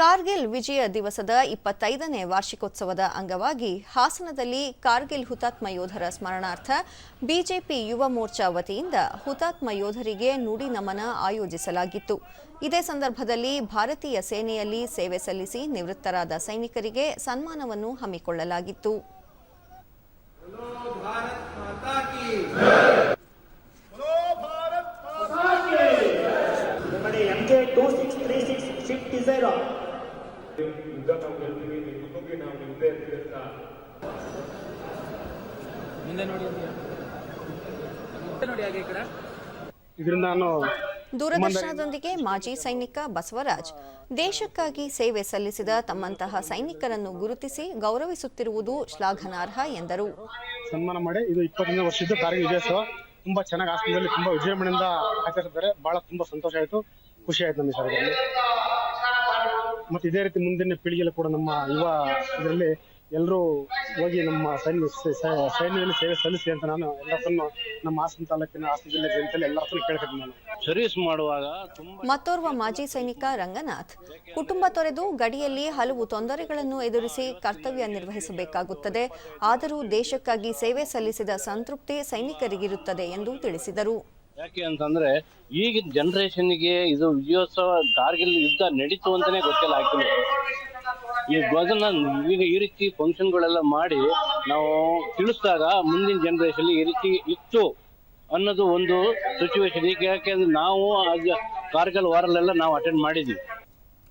ಕಾರ್ಗಿಲ್ ವಿಜಯ ದಿವಸದ ಇಪ್ಪತ್ತೈದನೇ ವಾರ್ಷಿಕೋತ್ಸವದ ಅಂಗವಾಗಿ ಹಾಸನದಲ್ಲಿ ಕಾರ್ಗಿಲ್ ಹುತಾತ್ಮ ಯೋಧರ ಸ್ಮರಣಾರ್ಥ ಬಿಜೆಪಿ ಯುವ ಮೋರ್ಚಾ ವತಿಯಿಂದ ಹುತಾತ್ಮ ಯೋಧರಿಗೆ ನುಡಿ ನಮನ ಆಯೋಜಿಸಲಾಗಿತ್ತು. ಇದೇ ಸಂದರ್ಭದಲ್ಲಿ ಭಾರತೀಯ ಸೇನೆಯಲ್ಲಿ ಸೇವೆ ಸಲ್ಲಿಸಿ ನಿವೃತ್ತರಾದ ಸೈನಿಕರಿಗೆ ಸನ್ಮಾನವನ್ನು ಹಮ್ಮಿಕೊಳ್ಳಲಾಗಿತ್ತು. ಯುದ್ಧ ನಾವು ಗೆಲ್ತೀವಿ ನಿಮ್ಮ ಮುನ್ನುಗ್ಗಿ ನಾವು ನಿಮ್ಮದೇ ಇರ್ತೀವಿ ಅಂತ ಮುಂದೆ ನೋಡಿ ಅಂತೀಯ ಮುಂದೆ ನೋಡಿ ಹಾಗೆ ಈ ಕಡೆ ಇದರಿಂದ ನಾನು ದೂರದರ್ಶನದೊಂದಿಗೆ ಮಾಜಿ ಸೈನಿಕ ಬಸವರಾಜ್ ದೇಶಕ್ಕಾಗಿ ಸೇವೆ ಸಲ್ಲಿಸಿದ ತಮ್ಮಂತಹ ಸೈನಿಕರನ್ನು ಗುರುತಿಸಿ ಗೌರವಿಸುತ್ತಿರುವುದು ಶ್ಲಾಘನಾರ್ಹ ಎಂದರು. ಸನ್ಮಾನ ಮಾಡಿ ಇದು ಇಪ್ಪತ್ತೊಂದನೇ ವರ್ಷದ ಕಾರ್ಯ ವಿಜಯೋತ್ಸವ. ತುಂಬಾ ಚೆನ್ನಾಗಿ ಆಸ್ಪತ್ರೆಯಲ್ಲಿ ತುಂಬಾ ವಿಜೃಂಭಣೆಯಿಂದ ಆಚರಿಸಿದ್ದಾರೆ. ಬಹಳ ತುಂಬಾ ಸಂತೋಷ ಆಯಿತು ಖುಷಿ ಆಯ್ತು ನಮಗೆ ಸರ್ ಮತ್ತೆ ಇದೇ ರೀತಿ ಮುಂದಿನ ಪೀಳಿಗೆಯಲ್ಲಿ ಕೂಡ ನಮ್ಮ ಯುವ ಇದರಲ್ಲಿ ಎಲ್ಲರೂ ಹೋಗಿ ನಮ್ಮ ಸೈನ್ಯ ಸೈನ್ಯದಲ್ಲಿ ಸೇವೆ ಸಲ್ಲಿಸಿ ಅಂತ ನಾನು ಎಲ್ಲರನ್ನು ನಮ್ಮ ಹಾಸನ ತಾಲೂಕಿನ ಹಾಸನ ಜಿಲ್ಲೆ ಜನತೆಯಲ್ಲಿ ಎಲ್ಲರನ್ನು ಕೇಳ್ಕೊತೀನಿ ನಾನು. ಸರ್ವಿಸ್ ಮಾಡುವಾಗ ಮತ್ತೋರ್ವ ಮಾಜಿ ಸೈನಿಕ ರಂಗನಾಥ್ ಕುಟುಂಬ ತೊರೆದು ಗಡಿಯಲ್ಲಿ ಹಲವು ತೊಂದರೆಗಳನ್ನು ಎದುರಿಸಿ ಕರ್ತವ್ಯ ನಿರ್ವಹಿಸಬೇಕಾಗುತ್ತದೆ. ಆದರೂ ದೇಶಕ್ಕಾಗಿ ಸೇವೆ ಸಲ್ಲಿಸಿದ ಸಂತೃಪ್ತಿ ಸೈನಿಕರಿಗಿರುತ್ತದೆ ಎಂದು ತಿಳಿಸಿದರು. ಯಾಕೆ ಅಂತಂದ್ರೆ ಈಗಿನ ಜನರೇಷನ್ಗೆ ಇದು ವಿಜಯೋತ್ಸವ ಕಾರ್ಗಿಲ್ ಯುದ್ಧ ನಡೀತು ಅಂತಾನೆ ಗೊತ್ತಿಲ್ಲ ಆಗ್ತಿಲ್ಲ ಈ ಧ್ವಜನ ಈಗ ಈ ರೀತಿ ಫಂಕ್ಷನ್ಗಳೆಲ್ಲ ಮಾಡಿ ನಾವು ತಿಳಿಸಿದಾಗ ಮುಂದಿನ ಜನರೇಷನ್ ಈ ರೀತಿ ಇತ್ತು ಅನ್ನೋದು ಒಂದು ಸಿಚುವೇಶನ್ ಈಗ ಯಾಕೆಂದ್ರೆ ನಾವು ಕಾರ್ಗಲ್ ವಾರಲ್ಲೆಲ್ಲ ನಾವು ಅಟೆಂಡ್ ಮಾಡಿದ್ವಿ.